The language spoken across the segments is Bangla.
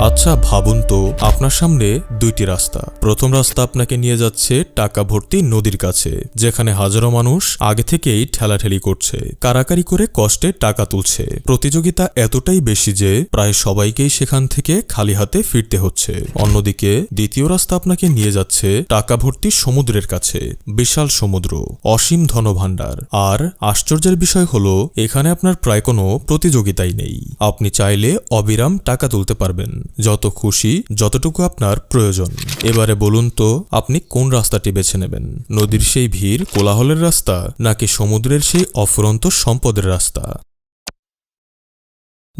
আচ্ছা ভাবুন তো, আপনার সামনে দুইটি রাস্তা। প্রথম রাস্তা আপনাকে নিয়ে যাচ্ছে টাকা ভর্তি নদীর কাছে, যেখানে হাজারো মানুষ আগে থেকেই ঠেলাঠেলি করছে, কারাকারি করে কষ্টে টাকা তুলছে। প্রতিযোগিতা এতটাই বেশি যে প্রায় সবাইকেই সেখান থেকে খালি হাতে ফিরতে হচ্ছে। অন্যদিকে, দ্বিতীয় রাস্তা আপনাকে নিয়ে যাচ্ছে টাকা ভর্তি সমুদ্রের কাছে, বিশাল সমুদ্র, অসীম ধনভাণ্ডার। আর আশ্চর্যের বিষয় হলো, এখানে আপনার প্রায় কোনো প্রতিযোগিতাই নেই। আপনি চাইলে অবিরাম টাকা তুলতে পারবেন। যত খুশি, যতটুকু আপনার প্রয়োজন। এবারে বলুন তো, আপনি কোন রাস্তাটি বেছে নেবেন? নদীর সেই ভিড়, কোলাহলের রাস্তা, নাকি সমুদ্রের সেই অফুরন্ত সম্পদের রাস্তা?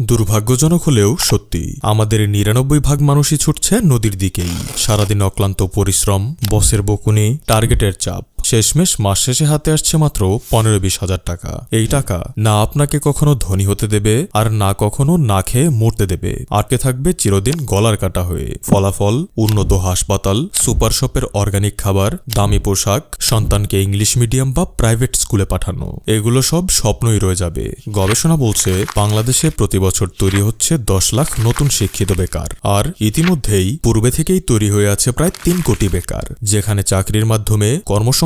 দুর্ভাগ্যজনক হলেও সত্যি, আমাদের নিরানব্বই ভাগ মানুষই ছুটছে নদীর দিকেই। সারাদিন অক্লান্ত পরিশ্রম, বসের বকুনি, টার্গেটের চাপ। শেষমেশ মাস শেষে হাতে আসছে মাত্র পনেরো বিশ হাজার টাকা। এই টাকা না আপনাকে কখনো ধনী হতে দেবে আর না কখনো না খেয়ে মরতে দেবে। আটকে থাকবে চিরদিন গলার কাটা হয়ে। ফলাফল, উন্নত হাসপাতাল, সুপার শপের অর্গানিক খাবার, দামি পোশাক, সন্তানকে ইংলিশ মিডিয়াম বা প্রাইভেট স্কুলে পাঠানো। এগুলো সব স্বপ্নই রয়ে যাবে। গবেষণা বলছে, বাংলাদেশে প্রতি বছর তৈরি হচ্ছে দশ লাখ নতুন শিক্ষিত বেকার। আর ইতিমধ্যেই পূর্বে থেকেই তৈরি হয়ে আছে প্রায় তিন কোটি বেকার, যেখানে চাকরির মাধ্যমে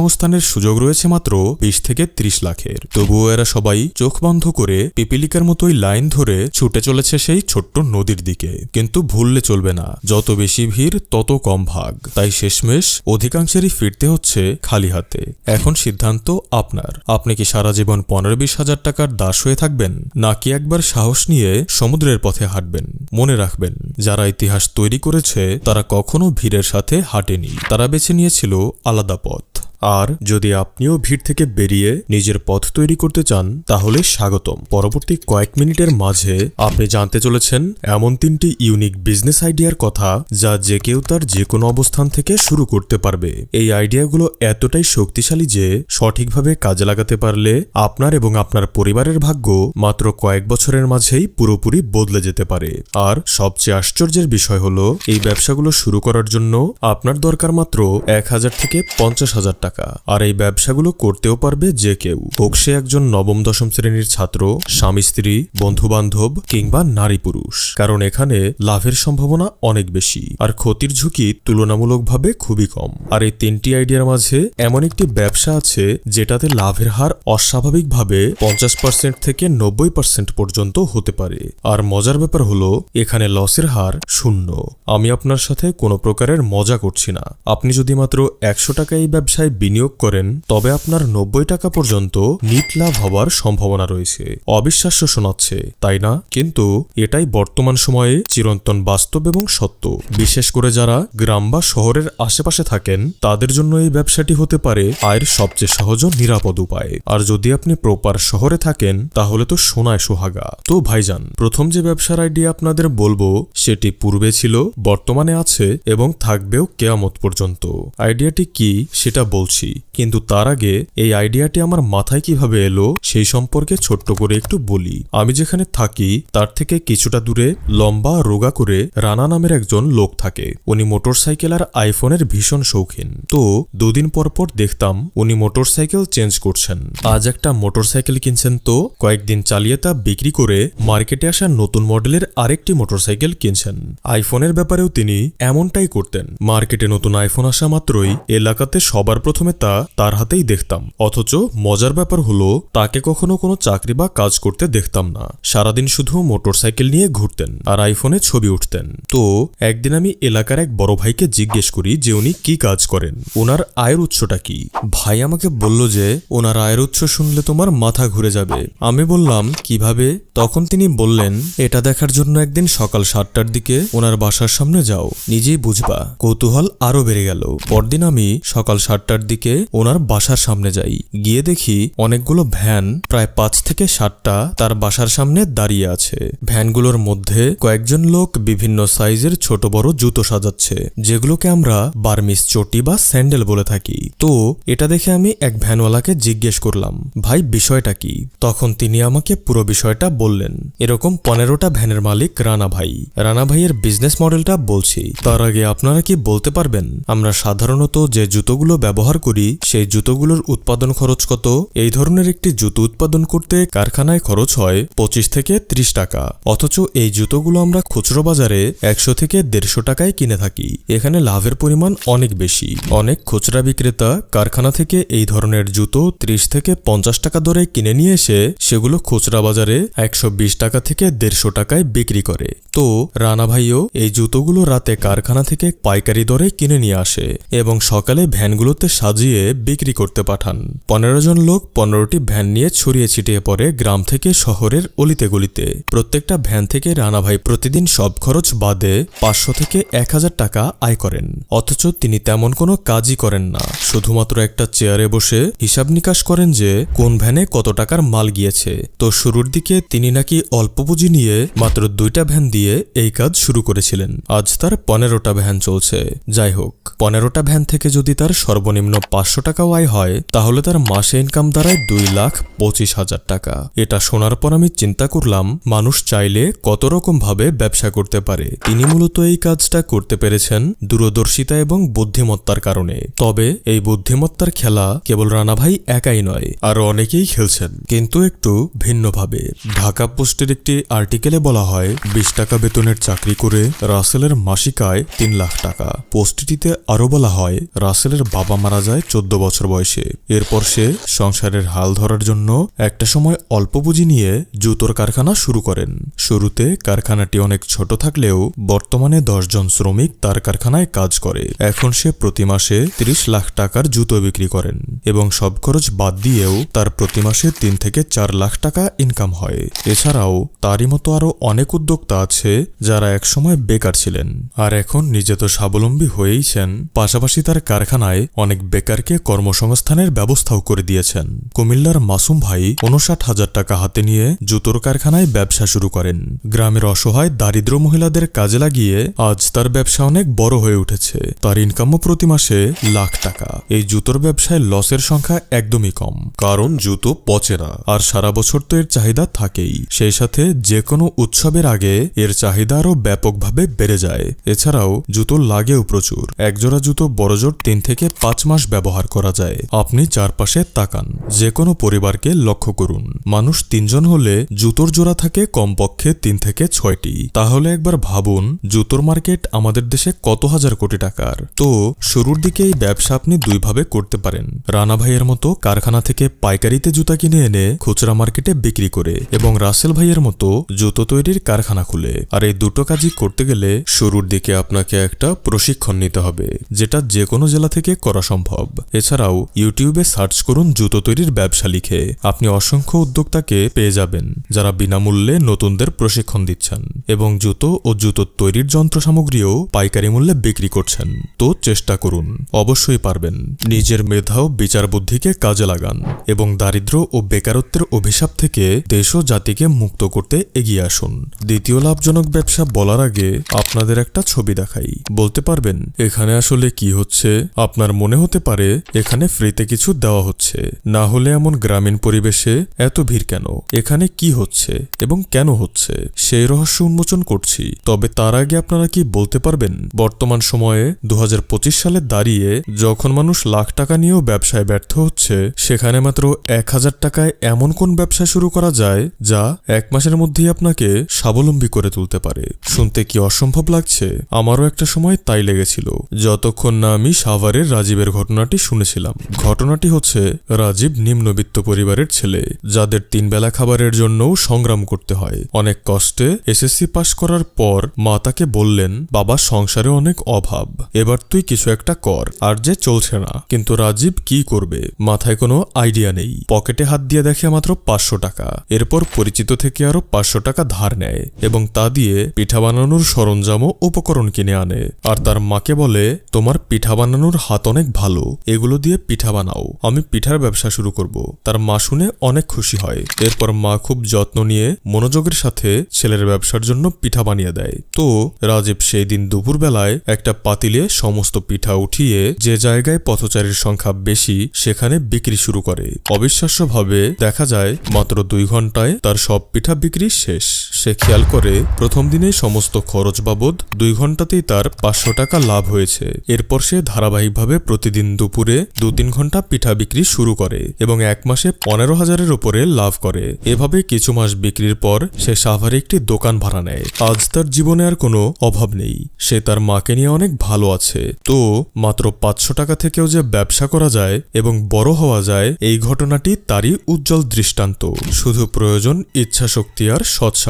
কর্মসংস্থানের সুযোগ রয়েছে মাত্র বিশ থেকে ত্রিশ লাখের। তবুও এরা সবাই চোখ বন্ধ করে পিপিলিকার মতোই লাইন ধরে ছুটে চলেছে সেই ছোট্ট নদীর দিকে। কিন্তু ভুললে চলবে না। যত বেশি ভিড়, তত কম ভাগ। তাই শেষমেশ অধিকাংশেরই ফিরতে হচ্ছে খালি হাতে। এখন সিদ্ধান্ত আপনার। আপনি কি সারা জীবন পনেরো বিশ হাজার টাকার দাস হয়ে থাকবেন? নাকি একবার সাহস নিয়ে সমুদ্রের পথে হাঁটবেন? মনে রাখবেন, যারা ইতিহাস তৈরি করেছে, তারা কখনো ভিড়ের সাথে হাঁটেনি। তারা বেছে নিয়েছিল আলাদা পথ। আর যদি আপনিও ভিড় থেকে বেরিয়ে নিজের পথ তৈরি করতে চান, তাহলে স্বাগতম। পরবর্তী কয়েক মিনিটের মাঝে আপনি জানতে চলেছেন এমন তিনটি ইউনিক বিজনেস আইডিয়ার কথা যা যে কেউ তার যে কোনো অবস্থান থেকে শুরু করতে পারবে। এই আইডিয়াগুলো এতটাই শক্তিশালী যে সঠিকভাবে কাজে লাগাতে পারলে আপনার এবং আপনার পরিবারের ভাগ্য মাত্র কয়েক বছরের মাঝেই পুরোপুরি বদলে যেতে পারে। আর সবচেয়ে আশ্চর্যের বিষয় হলো, এই ব্যবসাগুলো শুরু করার জন্য আপনার দরকার মাত্র এক হাজার থেকে পঞ্চাশ হাজার টাকা। আর এই ব্যবসাগুলো করতেও পারবে যে কেউ। হোক সে একজন নবম, দশম শ্রেণির ছাত্র, স্বামী, স্ত্রী বন্ধু বান্ধব কিংবা নারী পুরুষ। কারণ এখানে লাভের সম্ভাবনা অনেক বেশি। আর ক্ষতির ঝুঁকি তুলনামূলকভাবে খুবই কম। আর এই তিনটি আইডিয়ার মাঝে এমন একটি ব্যবসা আছে যেটাতে লাভের হার অস্বাভাবিকভাবে পঞ্চাশ পার্সেন্ট থেকে নব্বই পার্সেন্ট পর্যন্ত হতে পারে। আর মজার ব্যাপার হলো, এখানে লসের হার শূন্য। আমি আপনার সাথে কোনো প্রকারের মজা করছি না। আপনি যদি মাত্র একশো টাকা এই ব্যবসায় বিনিয়োগ করেন, তবে আপনার নব্বই টাকা পর্যন্ত নিট লাভ হওয়ার সম্ভাবনা রয়েছে। অবিশ্বাস্য শোনাচ্ছে, তাই না? কিন্তু এটাই বর্তমান সময়ে চিরন্তন বাস্তব এবং সত্য। বিশেষ করে যারা গ্রাম বা শহরের আশেপাশে থাকেন, তাদের জন্য এই ব্যবসাটি হতে পারে আয়ের সবচেয়ে সহজ ও নিরাপদ উপায়। আর যদি আপনি প্রপার শহরে থাকেন, তাহলে তো সোনায় সোহাগা। তো ভাইজান, প্রথম যে ব্যবসার আইডিয়া আপনাদের বলব, সেটি পূর্বে ছিল, বর্তমানে আছে এবং থাকবেও কেয়ামত পর্যন্ত। আইডিয়াটি কি, সেটা বলছি, কিন্তু তার আগে এই আইডিয়াটি আমার মাথায় কীভাবে এলো সেই সম্পর্কে ছোট্ট করে একটু বলি। আমি যেখানে থাকি, তার থেকে কিছুটা দূরে লম্বা রোগা করে রানা নামের একজন লোক থাকে। উনি মোটরসাইকেল আর আইফোনের ভীষণ শৌখিন। তো দুদিন পর পর দেখতাম উনি মোটরসাইকেল চেঞ্জ করছেন। আজ একটা মোটরসাইকেল কিনছেন তো, কয়েকদিন চালিয়ে তা বিক্রি করে মার্কেটে আসা নতুন মডেলের আরেকটি মোটরসাইকেল কিনছেন। আইফোনের ব্যাপারেও তিনি এমনটাই করতেন। মার্কেটে নতুন আইফোন আসা মাত্রই এলাকাতে সবার প্রথমে তা তার হাতেই দেখতাম, অথচ মজার ব্যাপার হলো তাকে কখনো কোনো চাকরি বা কাজ করতে দেখতাম না। সারাদিন শুধু মোটরসাইকেল নিয়ে ঘুরতেন আর আইফোনে ছবি উঠতেন। তো একদিন আমি এলাকার এক বড় ভাইকে জিজ্ঞেস করি যে উনি কি কাজ করেন? ওনার আয়ের উৎসটা কি? ভাই আমাকে বলল যে, ওনার আয়ের উৎস শুনলে তোমার মাথা ঘুরে যাবে। আমি বললাম, কীভাবে? তখন তিনি বললেন, এটা দেখার জন্য একদিন সকাল সাতটার দিকে ওনার বাসার সামনে যাও। নিজেই বুঝবা, কৌতূহল আরও বেড়ে গেল। পরদিন আমি সকাল সাতটার দিকে ওনার বাসার সামনে যাই। গিয়ে দেখি অনেকগুলো ভ্যান প্রায় পাঁচ থেকে সাতটা তার বাসার সামনে দাঁড়িয়ে আছে। ভ্যানগুলোর মধ্যে কয়েকজন লোক বিভিন্ন সাইজের ছোট বড় জুতো সাজাচ্ছে, যেগুলোকে আমরা বার্মিস চটি বা স্যান্ডেল বলে থাকি। তো এটা দেখে আমি এক ভ্যানওয়ালাকে জিজ্ঞেস করলাম, ভাই, বিষয়টা কি? তখন তিনি আমাকে পুরো বিষয়টা বললেন, এরকম পনেরোটা ভ্যানের মালিক রানা ভাই। রানা ভাইয়ের বিজনেস মডেলটা বলছি। তার আগে আপনারা কি বলতে পারবেন? আমরা সাধারণত যে জুতোগুলো ব্যবহার ব্যবহার করি, সেই জুতোগুলোর উৎপাদন খরচ কত? এই ধরনের একটি জুতো উৎপাদন করতে কারখানায় খরচ হয় পঁচিশ থেকে ত্রিশ টাকা। অথচ এই জুতোগুলো আমরা খুচরো বাজারে একশো থেকে দেড়শো টাকায় কিনে থাকি। এখানে লাভের পরিমাণ অনেক বেশি। অনেক খুচরা বিক্রেতা কারখানা থেকে এই ধরনের জুতো ত্রিশ থেকে পঞ্চাশ টাকা দরে কিনে নিয়ে এসে সেগুলো খুচরা বাজারে একশো বিশ টাকা থেকে দেড়শো টাকায় বিক্রি করে। তো, রানা ভাইও এই জুতোগুলো রাতে কারখানা থেকে পাইকারি দরে কিনে নিয়ে আসে এবং সকালে ভ্যানগুলোতে সাজিয়ে বিক্রি করতে পাঠান। পনেরো জন লোক পনেরোটি ভ্যান নিয়ে ছড়িয়ে ছিটিয়ে পড়ে গ্রাম থেকে শহরের অলিতে গলিতে প্রত্যেকটা ভ্যান থেকে রানা ভাই প্রতিদিন সব খরচ বাদে পাঁচশো থেকে এক হাজার টাকা আয় করেন। অথচ তিনি তেমন কোনো কাজই করেন না। শুধুমাত্র একটা চেয়ারে বসে হিসাব নিকাশ করেন যে, কোন ভ্যানে কত টাকার মাল গিয়েছে। তো শুরুর দিকে তিনি নাকি অল্প পুঁজি নিয়ে মাত্র দুইটা ভ্যান দিয়ে এই কাজ শুরু করেছিলেন। আজ তার পনেরোটা ভ্যান চলছে। যাই হোক, পনেরোটা ভ্যান থেকে যদি তার সর্বনিম্ন পাঁচশো টাকাও আয় হয়, তাহলে তার মাসে ইনকাম দাঁড়ায় দুই লাখ পঁচিশ হাজার টাকা। এটা শোনার পর আমি চিন্তা করলাম, মানুষ চাইলে কত রকম ভাবে ব্যবসা করতে পারে। তিনি মূলত এই কাজটা করতে পেরেছেন দূরদর্শিতা এবং বুদ্ধিমত্তার কারণে। তবে এই বুদ্ধিমত্তার খেলা কেবল রানা ভাই একাই নয়, আরও অনেকেই খেলছেন, কিন্তু একটু ভিন্নভাবে। ঢাকা পোস্টের একটি আর্টিকেলে বলা হয়, বিশ টাকা বেতনের চাকরি করে রাসেলের মাসিক আয় তিন লাখ টাকা। পোস্টটিতে আরও বলা হয়, রাসেলের বাবা মারা যায় চোদ্দ বছর বয়সে। এরপর সে সংসারের হাল ধরার জন্য একটা সময় অল্প পুঁজি নিয়ে জুতোর কারখানা শুরু করেন। শুরুতে কারখানাটি অনেক ছোট থাকলেও বর্তমানে দশজন শ্রমিক তার কারখানায় কাজ করে। এখন সে প্রতি মাসে ত্রিশ লাখ টাকার জুতো বিক্রি করেন এবং সব খরচ বাদ দিয়েও তার প্রতি মাসে তিন থেকে চার লাখ টাকা ইনকাম হয়। এছাড়াও তারই মতো আরও অনেক উদ্যোক্তা আছে যারা একসময় বেকার ছিলেন। আর এখন নিজে তো স্বাবলম্বী হয়েইছেন। পাশাপাশি তার কারখানায় অনেক বেকারকে কর্মসংস্থানের ব্যবস্থাও করে দিয়েছেন। কুমিল্লার মাসুম ভাই উনষাট হাজার টাকা হাতে নিয়ে জুতোর কারখানায় ব্যবসা শুরু করেন। গ্রামের অসহায় দারিদ্র মহিলাদের কাজে লাগিয়ে আজ তার ব্যবসা অনেক বড় হয়ে উঠেছে। তার ইনকামও প্রতি মাসে লাখ টাকা। এই জুতোর ব্যবসায় লসের সংখ্যা একদমই কম। কারণ জুতো পচে না। আর সারা বছর তো এর চাহিদা থাকেই। সেই সাথে যে কোনো উৎসবের আগে এর চাহিদা আরও ব্যাপকভাবে বেড়ে যায়। এছাড়াও জুতো লাগেও প্রচুর। একজোড়া জুতো বড়জোর তিন থেকে পাঁচ মাস ব্যবহার করা যায়। আপনি চারপাশে তাকান। যে কোনো পরিবারকে লক্ষ্য করুন। মানুষ তিনজন হলে জুতোর জোড়া থাকে কমপক্ষে তিন থেকে ছয়টি। তাহলে একবার ভাবুন, জুতোর মার্কেট আমাদের দেশে কত হাজার কোটি টাকার? তো, শুরুর দিকে এই ব্যবসা আপনি দুইভাবে করতে পারেন। রানা ভাইয়ের মতো কারখানা থেকে পাইকারিতে জুতা কিনে এনে খুচরা মার্কেটে বিক্রি করে এবং রাসেল ভাইয়ের মতো জুতো তৈরির কারখানা খুলে। আর এই দুটো কাজই করতে গেলে শুরুর দিকে আপনাকে একটা প্রশিক্ষণ নিতে হবে, যেটা যে কোনো জেলা থেকে করা সম্ভব। এছাড়াও ইউটিউবে সার্চ করুন জুতো তৈরির ব্যবসা লিখে। আপনি অসংখ্য উদ্যোক্তাকে পেয়ে যাবেন, যারা বিনামূল্যে নতুনদের প্রশিক্ষণ দিচ্ছেন এবং জুতো ও জুতো তৈরির যন্ত্র সামগ্রীও পাইকারি মূল্যে বিক্রি করছেন। তো চেষ্টা করুন, অবশ্যই পারবেন। নিজের মেধা ও বিচার বুদ্ধিকে কাজে লাগান এবং দারিদ্র ও বেকারত্বের অভিশাপ থেকে দেশ ও জাতিকে মুক্ত করতে এগিয়ে আসুন। দ্বিতীয় লাভজনক ব্যবসা বলার আগে আপনাদের একটা ছবি দেখাই। বলতে পারবেন, এখানে আসলে কি হচ্ছে? আপনার মনে হতে পারে এখানে ফ্রিতে কিছু দেওয়া হচ্ছে। না হলে এমন গ্রামীণ পরিবেশে এত ভিড় কেন? এখানে কি হচ্ছে এবং কেন হচ্ছে? সেই রহস্য উন্মোচন করছি। তবে তার আগে আপনারা কি বলতে পারবেন? বর্তমান সময়ে দু সালে দাঁড়িয়ে যখন মানুষ লাখ টাকা নিয়েও ব্যবসায় ব্যর্থ হচ্ছে, সেখানে মাত্র এক হাজার টাকায় এমন কোন ব্যবসা শুরু করা যায় যা এক মাসের মধ্যেই আপনাকে স্বাবলম্বী করে তুলতে পারে? শুনতে কি অসম্ভব লাগছে? আমারও একটা সময় তাই লেগেছিল। যতক্ষণ না আমি সাভারের রাজীবের ঘটনাটি শুনেছিলাম। ঘটনাটি হচ্ছে রাজীব নিম্নবিত্ত পরিবারের ছেলে, যাদের তিন বেলা খাবারের জন্যও সংগ্রাম করতে হয়। অনেক কষ্টে এসএসসি পাশ করার পর মা তাকে বললেন, বাবা, সংসারে অনেক অভাব। এবার তুই কিছু একটা কর, আর যে চলছে না। কিন্তু রাজীব কি করবে? মাথায় কোনো আইডিয়া নেই। পকেটে হাত দিয়ে দেখে মাত্র পাঁচশো টাকা। এরপর পরিচিত থেকে আরও পাঁচশো টাকা ধার নেয় এবং তা দিয়ে পিঠা বানানোর সরঞ্জাম ও উপকরণ কিনে আনে। আর তার মাকে বলে, তোমার পিঠা বানানোর হাত অনেক ভালো। এগুলো দিয়ে পিঠা বানাও। আমি পিঠার ব্যবসা শুরু করব। তার মা শুনে অনেক খুশি হয়। এরপর মা খুব যত্ন নিয়ে মনোযোগের সাথে ছেলের ব্যবসার জন্য পিঠা বানিয়ে দেয়। তো রাজীব সেই দিন দুপুরবেলায় একটা পাতিলে সমস্ত পিঠা উঠিয়ে যে জায়গায় পথচারীর সংখ্যা বেশি, সেখানে বিক্রি শুরু করে। অবিশ্বাস্যভাবে দেখা যায়, মাত্র দুই ঘন্টায় তার সব পিঠা বিক্রি শেষ। সে খেয়াল করে প্রথম দিনেই সমস্ত খরচ বাবদ দুই ঘন্টাতেই তার পাঁচশো টাকা লাভ হয়েছে। এরপর সে ধারাবাহিকভাবে প্রতিদিন দুপুরে দু তিন ঘণ্টা পিঠা বিক্রি শুরু করে এবং এক মাসে পনেরো হাজারের উপরে লাভ করে। এভাবে কিছু মাস বিক্রির পর সে সাভারে একটি দোকান ভাড়া নেয়। আজ তার জীবনে আর কোনো অভাব নেই। সে তার মাকে নিয়ে অনেক ভালো আছে। তো মাত্র পাঁচশো টাকা থেকেও যে ব্যবসা করা যায় এবং বড় হওয়া যায়, এই ঘটনাটি তারই উজ্জ্বল দৃষ্টান্ত। শুধু প্রয়োজন ইচ্ছা শক্তি আর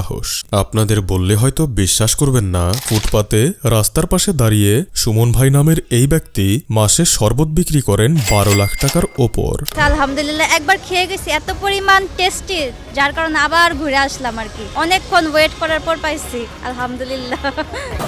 সৎসাহস আপনাদের বললে হয়তো বিশ্বাস করবেন না ফুটপাতে রাস্তার পাশে দাঁড়িয়ে সুমন ভাই নামের এই ব্যক্তি মাসে শরবত বিক্রি করেন বারো লাখ টাকার ওপর। আলহামদুলিল্লাহ একবার খেয়ে গেছি এত পরিমাণ টেস্টি যার কারণে আবার ঘুরে আসলাম আর কি। অনেকক্ষণ ওয়েট করার পর পাইছি আলহামদুলিল্লাহ।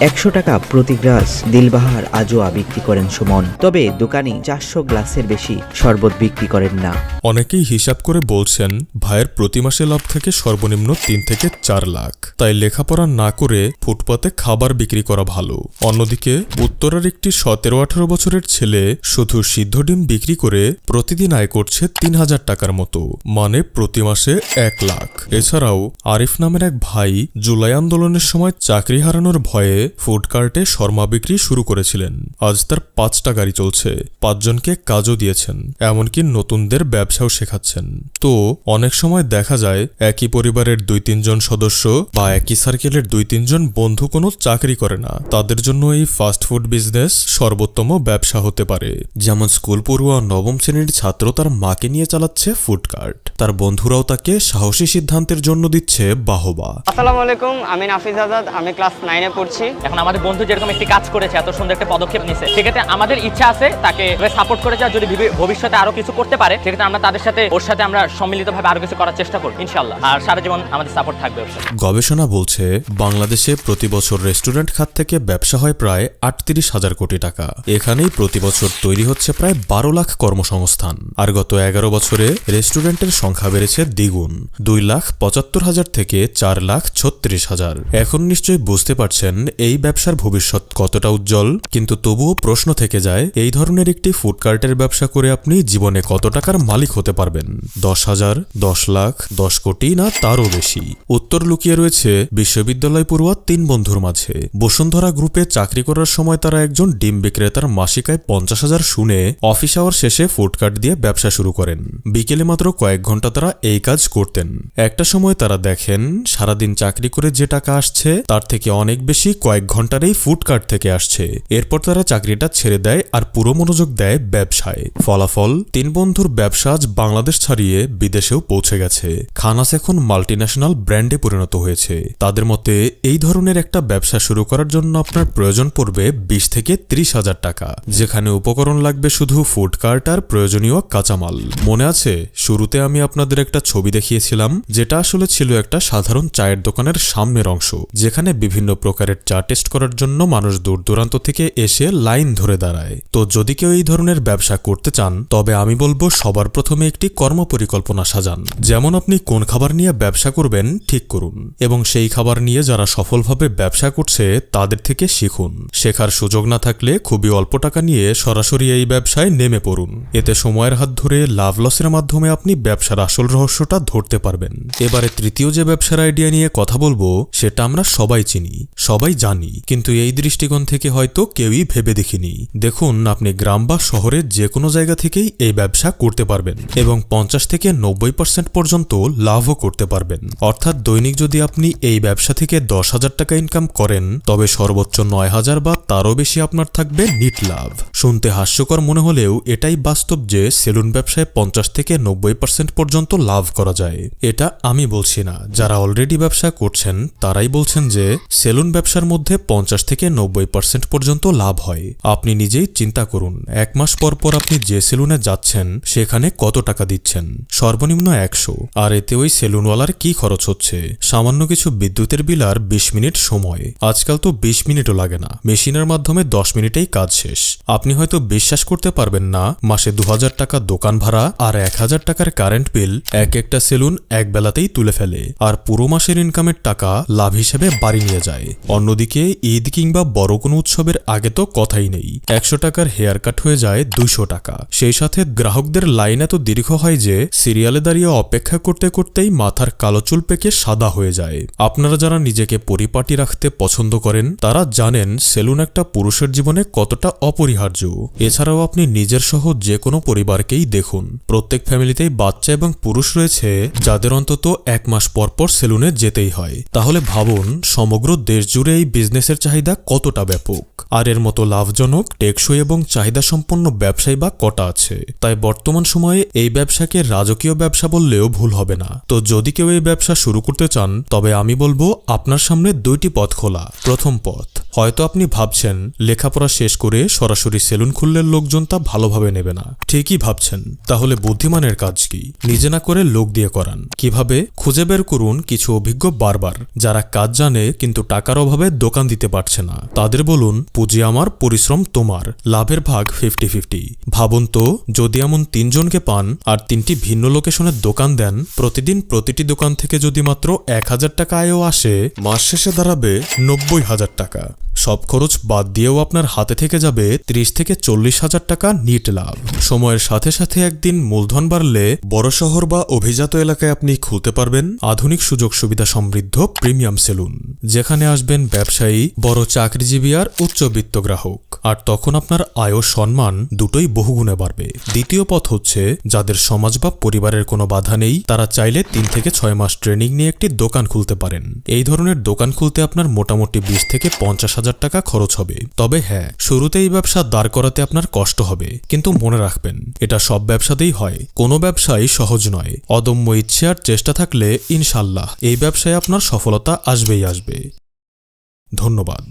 একশো টাকা প্রতি গ্লাস দিলবাহার আজোয়া বিক্রি করেন সুমন। তবে দোকানি চারশো গ্লাসের বেশি শরবত বিক্রি করেন না। অনেকেই হিসাব করে বলছেন ভাইয়ের প্রতি মাসে লাভ থেকে সর্বনিম্ন তিন থেকে চার লাখ। তাই লেখাপড়া না করে ফুটপাতে খাবার বিক্রি করা ভালো। অন্যদিকে, উত্তরের একটি সতেরো আঠারো বছরের ছেলে শুধু সিদ্ধ ডিম বিক্রি করে প্রতিদিন আয় করছে তিন হাজার টাকার মতো মানে প্রতি মাসে এক লাখ। এছাড়াও, আরিফ নামের এক ভাই জুলাই আন্দোলনের সময় চাকরি হারানোর ভয়ে ফুড কার্টে শর্মা বিক্রি শুরু করেছিলেন। আজ তার পাঁচটা গাড়ি চলছে, পাঁচজনকে কাজও দিয়েছেন, এমনকি নতুনদের ব্যবসাও শেখাচ্ছেন। তো, অনেক সময় দেখা যায়, একই পরিবারের দুই তিনজন সদস্য বা একই সার্কেলের দুই তিনজন বন্ধু কোনো চাকরি করে না। তাদের জন্য এই ফাস্ট ফুড বিজনেস সর্বোত্তম ব্যবসা হতে পারে। যেমন স্কুল পড়ুয়া নবম শ্রেণির ছাত্র তার মাকে নিয়ে চালাচ্ছে ফুড কার্ট তার বন্ধুরাও তাকে সাহসী সিদ্ধান্তের জন্য দিচ্ছে বাহবা। আসসালামু আলাইকুম আমি নাফিজ আজাদ আমি ক্লাস নাইনে পড়ছি। এখন আমাদের বন্ধু যেরকম একটি কাজ করেছে এত সুন্দর একটা পদক্ষেপ নিছে সেক্ষেত্রে আমাদের ইচ্ছা আছে তাকে সাপোর্ট করে যা যদি ভবিষ্যতে আরও কিছু করতে পারে সেক্ষেত্রে আমরা তাদের সাথে ওর সাথে আমরা সম্মিলিতভাবে আরও কিছু করার চেষ্টা করব ইনশাল্লাহ আর সারা জীবন আমাদের সাপোর্ট থাকবে ওর সাথে। গবেষণা বলছে, বাংলাদেশে প্রতি বছর রেস্টুরেন্ট খাত থেকে ব্যবসা হয় প্রায় আটত্রিশ হাজার কোটি টাকা। এখানেই প্রতি বছর তৈরি হচ্ছে প্রায় বারো লাখ কর্মসংস্থান। আর গত এগারো বছরে রেস্টুরেন্টের সংখ্যা বেড়েছে দ্বিগুণ, দুই লাখ পঁচাত্তর হাজার থেকে চার লাখ ছত্রিশ হাজার। এখন নিশ্চয়ই বুঝতে পারছেন এই ব্যবসার ভবিষ্যৎ কতটা উজ্জ্বল, কিন্তু তবুও প্রশ্ন থেকে যায়, এই ধরনের একটি ফুডকার্টের ব্যবসা করে আপনি জীবনে কত টাকার মালিক হতে পারবেন? দশ হাজার, দশ লাখ, দশ কোটি না তারও বেশি? উত্তর লুকিয়ে রয়েছে বিশ্ববিদ্যালয় পড়ুয়া তিন বন্ধুর মাঝে। বসুন্ধরা গ্রুপে চাকরি করার সময় তারা একজন ডিম বিক্রেতার মাসিকায় পঞ্চাশ হাজার শুনে অফিস আওয়ার শেষে ফুড কার্ট দিয়ে ব্যবসা শুরু করেন। বিকেলে মাত্র কয়েক ঘণ্টা তারা এই কাজ করতেন। একটা সময় তারা দেখেন, সারাদিন চাকরি করে যে টাকা আসছে, তার থেকে অনেক বেশি কয়েক ঘণ্টার এই ফুড কার্ট থেকে আসছে। এরপর তারা চাকরিটা ছেড়ে দেয় আর পুরো মনোযোগ দেয় ব্যবসায়। ফলাফল, তিন বন্ধুর ব্যবসা আজ বাংলাদেশ ছাড়িয়ে বিদেশেও পৌঁছে গেছে। খানাস এখন মাল্টিন্যাশনাল ব্র্যান্ডে পরিণত হয়েছে। তাদের মতে, এই ধরনের একটা ব্যবসা শুরু করার জন্য আপনার প্রয়োজন পড়বে বিশ থেকে ত্রিশ হাজার টাকা, যেখানে উপকরণ লাগবে শুধু ফুড কার্ট আর প্রয়োজনীয় কাঁচামাল। মনে আছে, শুরুতে আমি আপনাদের একটা ছবি দেখিয়েছিলাম, যেটা আসলে ছিল একটা সাধারণ চায়ের দোকানের সামনের অংশ, যেখানে বিভিন্ন প্রকারের চা টেস্ট করার জন্য মানুষ দূর দূরান্ত থেকে এসে লাইন ধরে দাঁড়ায়। তো যদি কেউ এই ধরনের ব্যবসা করতে চান, তবে আমি বলব সবার প্রথমে একটি কর্মপরিকল্পনা সাজান। যেমন আপনি কোন খাবার নিয়ে ব্যবসা করবেন, ঠিক করুন। এবং সেই খাবার নিয়ে যারা সফলভাবে ব্যবসা করছে, তাদের থেকে শিখুন। শেখার সুযোগ না থাকলে খুবই অল্প টাকা নিয়ে সরাসরি এই ব্যবসায় নেমে পড়ুন। এতে সময়ের হাত ধরে লাভ লসের মাধ্যমে আপনি ব্যবসার আসল রহস্যটা ধরতে পারবেন। এবারে তৃতীয় যে ব্যবসার আইডিয়া নিয়ে কথা বলব, সেটা আমরা সবাই চিনি, সবাই জানি, কিন্তু এই দৃষ্টিকোণ থেকে হয়তো কেউই ভেবে দেখিনি। দেখুন, আপনি গ্রাম বা শহরের যে কোনো জায়গা থেকেই এই ব্যবসা করতে পারবেন এবং পঞ্চাশ থেকে নব্বই পার্সেন্ট পর্যন্ত লাভও করতে পারবেন। অর্থাৎ দৈনিক আপনি এই ব্যবসা থেকে দশ হাজার টাকা ইনকাম করেন, তবে সর্বোচ্চ নয় হাজার বা তারও বেশি আপনার থাকবে নিট লাভ। শুনতে হাস্যকর মনে হলেও এটাই বাস্তব যে সেলুন ব্যবসায় পঞ্চাশ থেকে নব্বই পার্সেন্ট পর্যন্ত লাভ করা যায়। এটা আমি বলছি না। যারা অলরেডি ব্যবসা করছেন, তারাই বলছেন যে সেলুন ব্যবসার মধ্যে পঞ্চাশ থেকে নব্বই পার্সেন্ট পর্যন্ত লাভ হয়। আপনি নিজেই চিন্তা করুন, এক মাস পর পর আপনি যে সেলুনে যাচ্ছেন, সেখানে কত টাকা দিচ্ছেন? সর্বনিম্ন একশো। আর এতে ওই সেলুনওয়ালার কি খরচ হচ্ছে? সামান্য কিছু বিদ্যুতের বিল আর বিশ মিনিট সময়। আজকাল তো বিশ মিনিটও লাগে না। মেশিনের মাধ্যমে দশ মিনিটেই কাজ শেষ। আপনি হয়তো বিশ্বাস করতে পারবেন না, মাসে দু হাজার টাকা দোকান ভাড়া আর এক হাজার টাকার কারেন্ট বিল এক একটা সেলুন এক বেলাতেই তুলে ফেলে আর পুরো মাসের ইনকামের টাকা লাভ হিসেবে বাড়ি নিয়ে যায়। অন্যদিকে ঈদ কিংবা বড় কোনো উৎসবের আগে তো কথাই নেই। একশো টাকার হেয়ার কাট হয়ে যায় দুইশো টাকা। সেই সাথে গ্রাহকদের লাইন এত দীর্ঘ হয় যে, সিরিয়ালে দাঁড়িয়ে অপেক্ষা করতে করতেই মাথার কালো চুল পেকে সাদা হয়ে যায়। আপনারা যারা নিজেকে পরিপাটি রাখতে পছন্দ করেন, তারা জানেন সেলুন একটা পুরুষের জীবনে কতটা অপরিহার্য। এছাড়াও আপনি নিজের সহ যে কোনো পরিবারকেই দেখুন। প্রত্যেক ফ্যামিলিতেই বাচ্চা এবং পুরুষ রয়েছে, যাদের অন্তত এক মাস পর পর সেলুনে যেতেই হয়। তাহলে ভাবুন, সমগ্র দেশ জুড়ে এই বিজনেসের চাহিদা কতটা ব্যাপক। আর এর মতো লাভজনক, টেকসই এবং চাহিদা সম্পন্ন ব্যবসায়ী বা কটা আছে? তাই বর্তমান সময়ে এই ব্যবসাকে রাজকীয় ব্যবসা বললেও ভুল হবে না। তো যদি কেউ এই ব্যবসা শুরু করতে চান তবে আমি বলব আপনার সামনে দুইটি পথ খোলা। প্রথম পথ, হয়তো আপনি ভাবছেন, লেখাপড়া শেষ করে সরাসরি সেলুন খুললে লোকজন তা ভালোভাবে নেবে না। ঠিকই ভাবছেন, তাহলে বুদ্ধিমানের কাজ কি? নিজে না করে লোক দিয়ে করান। কীভাবে? খুঁজে বের করুন কিছু অভিজ্ঞ বারবার, যারা কাজ জানে কিন্তু টাকার অভাবে দোকান দিতে পারছে না। তাদের বলুন, পুঁজি আমার, পরিশ্রম তোমার, লাভের ভাগ ফিফটি ফিফটি ভাবুন তো, যদি এমন তিনজনকে পান আর তিনটি ভিন্ন লোকেশনের দোকান দেন, প্রতিদিন প্রতিটি দোকান থেকে যদি মাত্র এক হাজার টাকা আয়ও আসে, মাস শেষে দাঁড়াবে নব্বই হাজার টাকা। সব খরচ বাদ দিয়েও আপনার হাতে থেকে যাবে ত্রিশ থেকে চল্লিশ হাজার টাকা নিট লাভ। সময়ের সাথে সাথে একদিন মূলধন বাড়লে বড় শহর বা অভিজাত এলাকায় আপনি খুলতে পারবেন আধুনিক সুযোগ সুবিধা সমৃদ্ধ প্রিমিয়াম সেলুন, যেখানে আসবেন ব্যবসায়ী, বড় চাকরিজীবী আর উচ্চবিত্ত গ্রাহক। আর তখন আপনার আয় ও সম্মান দুটোই বহুগুণে বাড়বে। দ্বিতীয় পথ হচ্ছে, যাদের সমাজ বা পরিবারের কোনো বাধা নেই, তারা চাইলে তিন থেকে ছয় মাস ট্রেনিং নিয়ে একটি দোকান খুলতে পারেন। এই ধরনের দোকান খুলতে আপনার মোটামুটি বিশ থেকে পঞ্চাশ হাজার টাকা খরচ হবে। তবে হ্যাঁ শুরুতে এই ব্যবসা দাঁড় করাতে আপনার কষ্ট হবে, কিন্তু মনে রাখবেন, এটা সব ব্যবসাতেই হয়। কোনো ব্যবসাই সহজ নয়। অদম্য ইচ্ছে আর চেষ্টা থাকলে ইনশাল্লাহ এই ব্যবসায় আপনার সফলতা আসবেই আসবে। ধন্যবাদ।